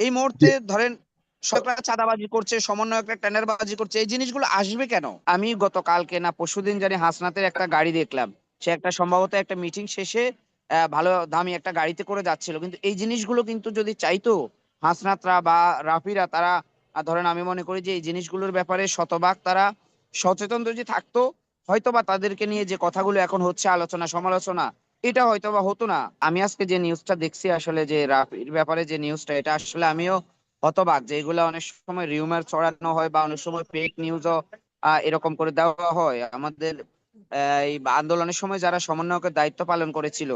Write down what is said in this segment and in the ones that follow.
এই মুহূর্তে ধরেন সরকার চাঁদাবাজি করছে সমন্বয়করা টেন্ডারবাজি করছে এই জিনিসগুলো আসবে কেন? আমি গতকালকে না পরশুদিন জানি হাসনাতের একটা গাড়ি দেখলাম। সে একটা সম্ভবত একটা মিটিং শেষে ভালো দামি একটা গাড়িতে করে যাচ্ছিল। কিন্তু এই জিনিসগুলো কিন্তু যদি চাইতো হাসনাতরা বা রাফিরা তারা ধরেন আমি মনে করি যে এই জিনিসগুলোর ব্যাপারে শতভাগ তারা সচেতন যদি থাকতো হয়তো বা তাদেরকে নিয়ে যে কথাগুলো এখন হচ্ছে আলোচনা সমালোচনা এটা হয়তো বা হতো না। আমি আজকে যে নিউজটা দেখছি আসলে যে রাফির ব্যাপারে যে নিউজটা এটা আসলে আমিও হতবাক যে এগুলো অনেক সময় রিউমার ছড়ানো হয় বা অনেক সময় ফেক নিউজও এরকম করে দেওয়া হয়। আমাদের এই আন্দোলনের সময় যারা সমন্বয়কের দায়িত্ব পালন করেছিল,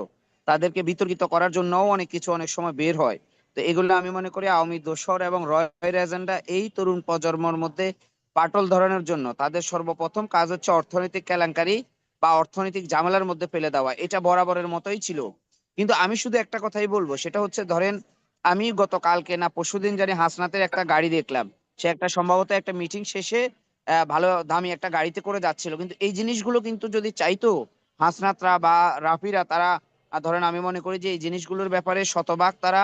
তাদেরকে বিতর্কিত করার জন্যও অনেক কিছু অনেক সময় বের হয়। তো এগুলো আমি মনে করি আওয়ামী দোসর এবং রয়ের এজেন্ডা এই তরুণ প্রজন্মর মধ্যে পাটল ধরানোর জন্য। তাদের সর্বপ্রথম কাজ হচ্ছে অর্থনৈতিক কেলেঙ্কারি বা অর্থনৈতিক ঝামেলার মধ্যে ফেলে দেওয়া, এটা বরাবরের মতোই ছিল। কিন্তু আমি শুধু একটা কথাই বলব, সেটা হচ্ছে ধরেন আমি গতকালকে না পরশুদিন জানি হাসনাতের একটা গাড়ি দেখলাম। সে একটা সম্ভবত একটা মিটিং শেষে ভালো দামি একটা গাড়িতে করে যাচ্ছিল। কিন্তু এই জিনিসগুলো কিন্তু যদি চাইতো হাসনাতরা বা রাফিরা, তারা ধরেন আমি মনে করি যে এই জিনিসগুলোর ব্যাপারে শতভাগ তারা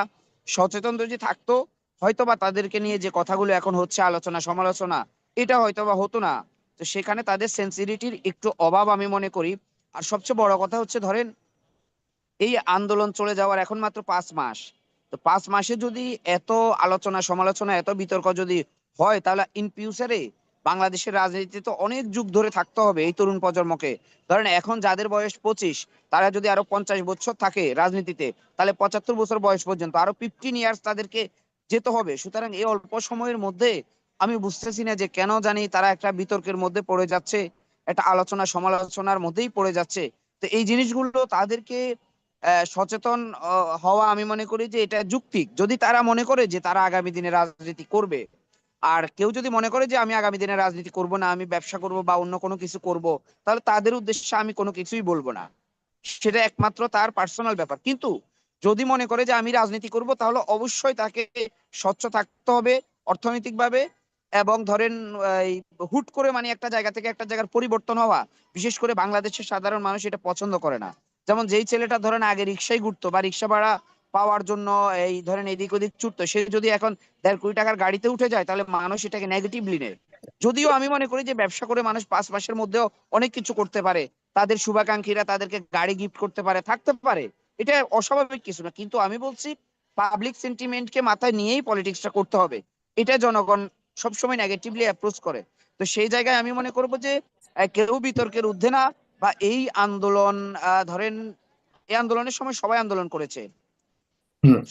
সচেতন যদি থাকতো হয়তো বা তাদেরকে নিয়ে যে কথাগুলো এখন হচ্ছে আলোচনা সমালোচনা এটা হয়তো বা হতো না। তো সেখানে তাদের সেন্সিটিভিটির একটু অভাব আমি মনে করি। আর সবচেয়ে বড় কথা হচ্ছে, ধরেন, এই আন্দোলন চলে যাওয়ার এখন মাত্র পাঁচ মাস। তো পাঁচ মাসে যদি এত আলোচনা, সমালোচনা, এত বিতর্ক যদি হয়, তাহলে ইন ফিউচারে বাংলাদেশের রাজনীতিতে তো অনেক যুগ ধরে থাকতে হবে এই তরুণ প্রজন্মকে। ধরেন, এখন যাদের বয়স পঁচিশ, তারা যদি আরও পঞ্চাশ বছর থাকে রাজনীতিতে, তাহলে পঁচাত্তর বছর বয়স পর্যন্ত, আরও ফিফটিন ইয়ার্স তাদেরকে যেতে হবে। সুতরাং এই অল্প সময়ের মধ্যে আমি বুঝতেছি না যে কেন জানি তারা একটা বিতর্কের মধ্যে পড়ে যাচ্ছে, একটা আলোচনা সমালোচনার মধ্যেই পড়ে যাচ্ছে। তো এই জিনিসগুলো তাদেরকে সচেতন হওয়া আমি মনে করি যে এটা যুক্তিক। যদি তারা মনে করে যে তারা আগামী দিনে রাজনীতি করবে, আর কেউ যদি মনে করে যে আমি আগামী দিনে রাজনীতি করব না, আমি ব্যবসা করব বা অন্য কোনো কিছু করব, তাহলে তাদের উদ্দেশ্যে আমি কোনো কিছুই বলব না। সেটা একমাত্র তার পার্সোনাল ব্যাপার। কিন্তু যদি মনে করে যে আমি রাজনীতি করব, তাহলে অবশ্যই তাকে স্বচ্ছ থাকতে হবে, অর্থনৈতিকভাবে এবং ধরেন হুট করে মানে একটা জায়গা থেকে একটা জায়গার পরিবর্তন হওয়া, বিশেষ করে বাংলাদেশের সাধারণ মানুষ এটা পছন্দ করে না। যেমন যেই ছেলেটা ধরেন আগে রিক্সায় ঘুরতো বা রিক্সা ভাড়া পাওয়ার জন্য এই ধরেন এদিক ওদিক ছুটতো, সে যদি এখন দেড় কোটি টাকার গাড়িতে উঠে যায়, তাহলে মানুষ এটাকে নেগেটিভলি নেয়। যদিও আমি মনে করি যে ব্যবসা করে মানুষ পাঁচ মাসের মধ্যেও অনেক কিছু করতে পারে। তাদের শুভাকাঙ্ক্ষীরা তাদেরকে গাড়ি গিফট করতে পারে, থাকতে পারে। এটা অস্বাভাবিক কিছু না। কিন্তু আমি বলছি পাবলিক সেন্টিমেন্টকে মাথায় নিয়েই পলিটিক্সটা করতে হবে। এটা জনগণ সবসময় নেগেটিভলি অ্যাপ্রোচ করে। তো সেই জায়গায় আমি মনে করব যে কেউ বিতর্কের ঊর্ধ্বে না বা এই আন্দোলন ধরেন এই আন্দোলনের সময় সবাই আন্দোলন করেছে।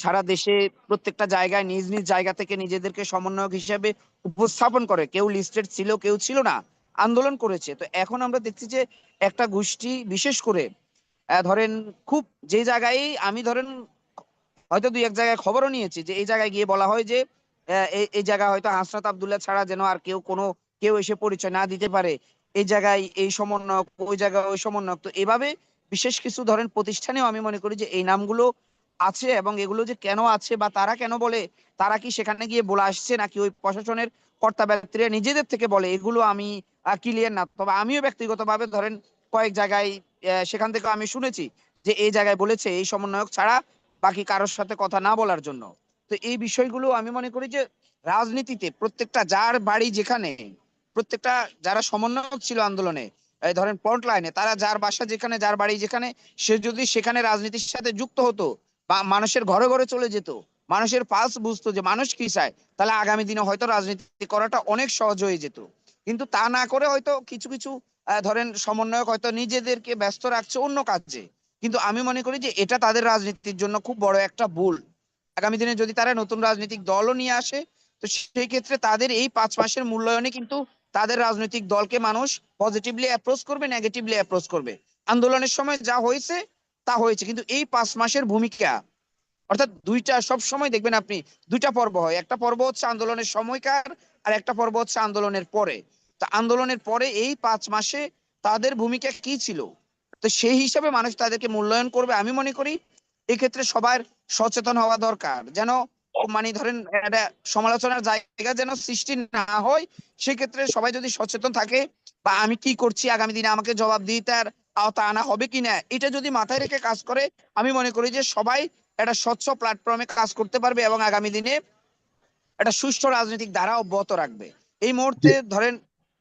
সারা দেশে প্রত্যেকটা জায়গায় নিজ নিজ জায়গা থেকে নিজেদেরকে সমন্বয়ক হিসেবে উপস্থাপন করে। কেউ লিস্টেড ছিল কেউ ছিল না আন্দোলন করেছে। তো এখন আমরা দেখছি যে একটা গোষ্ঠী বিশেষ করে ধরেন খুব যে জায়গায় আমি ধরেন হয়তো দুই এক জায়গায় খবরও নিয়েছি যে এই জায়গায় গিয়ে বলা হয় যে এই জায়গায় হয়তো হাসনাত আবদুল্লাহ ছাড়া যেন আর কেউ কোনো, কেউ এসে পরিচয় না দিতে পারে। এই জায়গায় এই সমন্বয়ক, ওই জায়গায় ওই সমন্বয়ক। তো এভাবে বিশেষ কিছু ধরেন প্রতিষ্ঠানেও আমি মনে করি যে এই নামগুলো আছে এবং এগুলো যে কেন আছে বা তারা কেন বলে, তারা কি সেখানে গিয়ে বলে আসছে নাকি ওই প্রশাসনের কর্তা ব্যক্তিরা নিজেদের থেকে বলে, এগুলো আমি ক্লিয়ার না। তবে আমিও ব্যক্তিগতভাবে ধরেন কয়েক জায়গায় সেখান থেকে আমি শুনেছি যে এই জায়গায় বলেছে এই সমন্বয়ক ছাড়া বাকি কারোর সাথে কথা না বলার জন্য। তো এই বিষয়গুলো আমি মনে করি যে রাজনীতিতে প্রত্যেকটা যার বাড়ি যেখানে, প্রত্যেকটা যারা সমন্বয়ক ছিল আন্দোলনে ধরেন ফ্রন্ট লাইনে তারা যার বাসা যেখানে, যার বাড়ি যেখানে, সে যদি সেখানে রাজনীতির সাথে যুক্ত হতো বা মানুষের ঘরে ঘরে চলে যেত, মানুষের পালস বুঝতো যে মানুষ কি চায়, তাহলে আগামী দিনে হয়তো রাজনীতি করাটা অনেক সহজ হয়ে যেত। কিন্তু তা না করে হয়তো কিছু কিছু ধরেন সমন্বয়ক হয়তো নিজেদেরকে ব্যস্ত রাখছে অন্য কাজে। কিন্তু আমি মনে করি যে এটা তাদের রাজনীতির জন্য খুব বড় একটা ভুল। আগামী দিনে যদি তারা নতুন রাজনৈতিক দলও নিয়ে আসে, তো সেই ক্ষেত্রে তাদের এই পাঁচ মাসের মূল্যায়নে কিন্তু তাদের রাজনৈতিক দলকে মানুষ পজিটিভলি অ্যাপ্রোচ করবে নেগেটিভলি অ্যাপ্রোচ করবে। আন্দোলনের সময় যা হয়েছে, তা হয়েছে। কিন্তু এই পাঁচ মাসের ভূমিকা, অর্থাৎ দুইটা, সব সময় দেখবেন আপনি, দুইটা পর্ব হয়। একটা পর্ব হচ্ছে আন্দোলনের সময়কার, আর একটা পর্ব হচ্ছে আন্দোলনের পরে। তা আন্দোলনের পরে এই পাঁচ মাসে তাদের ভূমিকা কি ছিল? তো সেই হিসাবে মানুষ তাদেরকে মূল্যায়ন করবে, আমি মনে করি এক্ষেত্রে সবার সচেতন হওয়া দরকার। যেন মানে ধরেন একটা সমালোচনার জায়গা যেন সৃষ্টি না হয় সেক্ষেত্রে সবাই যদি সচেতন থাকে বা আমি কি করছি আগামী দিনে আমাকে জবাব দিতে আওতা আনা হবে কিনা এটা যদি মাথায় রেখে কাজ করে আমি মনে করি যে সবাই একটা স্বচ্ছ প্ল্যাটফর্মে কাজ করতে পারবে এবং আগামী দিনে একটা সুষ্ঠু রাজনৈতিক ধারা অব্যাহত রাখবে। এই মুহূর্তে ধরেন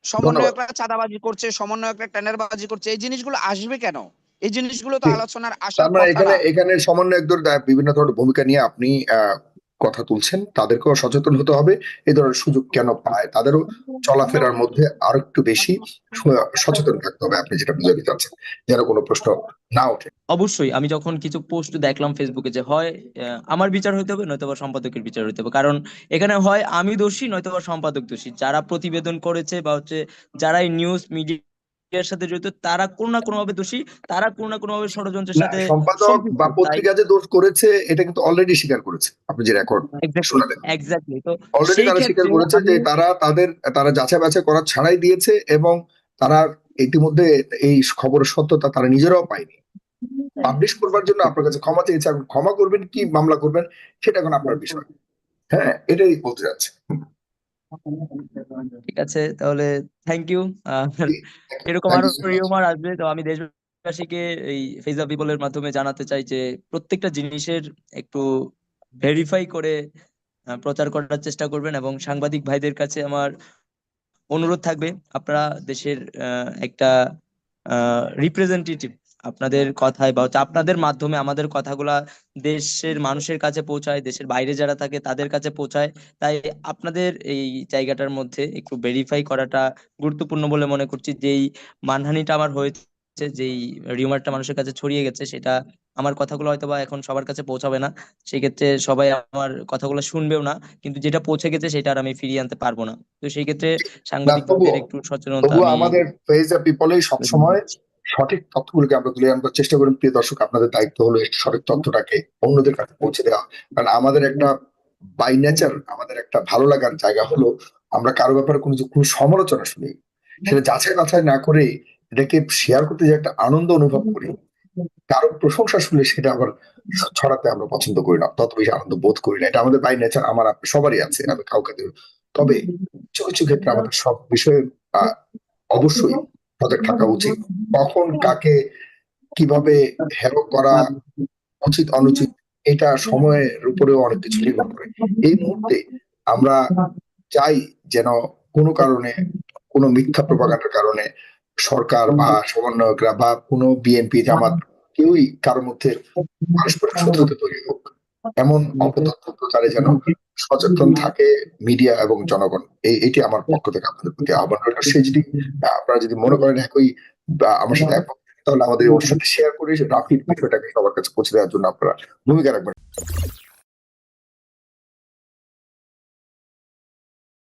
সমন্বয়করা চাঁদাবাজি করছে সমন্বয়করা টেন্ডারবাজি করছে এই জিনিসগুলো আসবে কেন? এই জিনিসগুলো তো। আলোচনার তার মানে এখানে এখানে সমন্বয়কদের বিভিন্ন ধরনের ভূমিকা নিয়ে আপনি আহ, কথা তুলছেন। তাদেরকেও সচেতন হতে হবে। এই ধরনের সুযোগ কেন পায়? তাদেরও চলাফেরার মধ্যে আরও একটু বেশি সচেতন থাকতে হবে আপনি যেটা বুঝাতে চাচ্ছেন যেন কোনো প্রশ্ন না ওঠে। অবশ্যই আমি যখন কিছু পোস্ট দেখলাম ফেসবুকে যে হয় আহ, আমার বিচার হইতে হবে নয়তো বা সম্পাদকের বিচার হইতে হবে। কারণ এখানে হয় আমি দোষী নয়তো বা সম্পাদক দোষী। যারা প্রতিবেদন করেছে বা হচ্ছে যারা নিউজ নিউজ মিডিয়ার সাথে জড়িত তারা কোনো না কোনো ভাবে দোষী তারা কোনো না কোনো ভাবে ষড়যন্ত্রের সাথে সম্পাদক বা পত্রিকা যে দোষ করেছে এটা কিন্তু অলরেডি স্বীকার করেছে। আপনি যে রেকর্ড শোনালেন। এক্স্যাক্টলি তো অলরেডি তারা স্বীকার করেছে যে তারা তাদের তারা যাচাই বাছাই করা ছাড়াই দিয়েছে এবং তারা ইতিমধ্যে এই খবরের সত্যতা তারা নিজেরাও পায়নি। পাবলিশ করবার জন্য আপনার কাছে ক্ষমা চেয়েছে এখন ক্ষমা করবেন কি মামলা করবেন সেটা এখন আপনার বিষয়। হ্যাঁ এটাই বলতে যাচ্ছে ঠিক আছে তাহলে থ্যাংক ইউ এরকম আরও রিউমার আসবে তো আমি দেশবাসীকে এই ফেজ অফ পিপলের মাধ্যমে জানাতে চাই যে প্রত্যেকটা জিনিসের একটু ভেরিফাই করে প্রচার করার চেষ্টা করবেন এবং সাংবাদিক ভাইদের কাছে আমার অনুরোধ থাকবে আপনারা দেশের আহ, একটা রিপ্রেজেন্টেটিভ আপনাদের কথায় বা হচ্ছে আপনাদের মাধ্যমে আমাদের কথাগুলা দেশের মানুষের কাছে পৌঁছায় দেশের বাইরে যারা থাকে তাদের কাছে পৌঁছায়। তাই আপনাদের এই জায়গাটার মধ্যে একটু ভেরিফাই করাটা গুরুত্বপূর্ণ বলে মনে করছি। যেই মানহানিটা আমার হয়েছে যেই রিউমারটা মানুষের কাছে ছড়িয়ে গেছে সেটা আমার কথাগুলো হয়তো বা এখন সবার কাছে পৌঁছাবে না। সেক্ষেত্রে সবাই আমার কথাগুলো শুনবেও না কিন্তু যেটা পৌঁছে গেছে সেটা আর আমি ফিরিয়ে আনতে পারব না। তো সেই ক্ষেত্রে সাংবাদিকদের একটু সচেতনতা আমাদের পেজ অফ পিপলেই সবসময় সঠিক তথ্যগুলোকে আমরা তুলে আনবার চেষ্টা করি প্রিয় দর্শক, আপনাদের দায়িত্ব হলো সঠিক তথ্যটাকে অন্যদের কাছে পৌঁছে দেওয়া। কারণ আমাদের একটা বাই নেচার আমাদের একটা ভালো লাগার জায়গা হলো আমরা কারও ব্যাপারে কোনো কোনো সমালোচনা শুনি। সেটা যাচাই বাছাই না করে এটাকে শেয়ার করতে যে একটা আনন্দ অনুভব করি। কারও প্রশংসা শুনলে সেটা আবার ছড়াতে আমরা পছন্দ করি না। তত বেশি আনন্দ বোধ করি না। এটা আমাদের বাই নেচার আমার সবারই আছে, আমি কাউকে তবে কিছু কিছু ক্ষেত্রে আমাদের সব বিষয়ে অবশ্যই সজাগ থাকা উচিত। কখন কাকে কীভাবে হেরো করা উচিত অনুচিত এটা সময়ের উপরেও অনেক কিছু নির্ভর করে। এই মুহূর্তে আমরা চাই যেন কোনো কারণে কোনো মিথ্যা প্রপাগান্ডার কারণে সরকার বা সমন্বয়করা বা কোনো বিএনপি জামাত কেউই কারোর মধ্যে পারস্পরিক শত্রুতা তৈরি হোক। এমন অপতথ্য প্রচারে যেন সচেতন থাকে মিডিয়া এবং জনগণ। এই এটি আমার পক্ষ থেকে আপনাদের প্রতি আহ্বান রইল। সে যদি আপনারা যদি মনে করেন একই আমার সাথে তাহলে আমাদের ওর সাথে শেয়ার করে রাফির বিষয়টাকে সবার কাছে পৌঁছে দেওয়ার জন্য আপনারা ভূমিকা রাখবেন।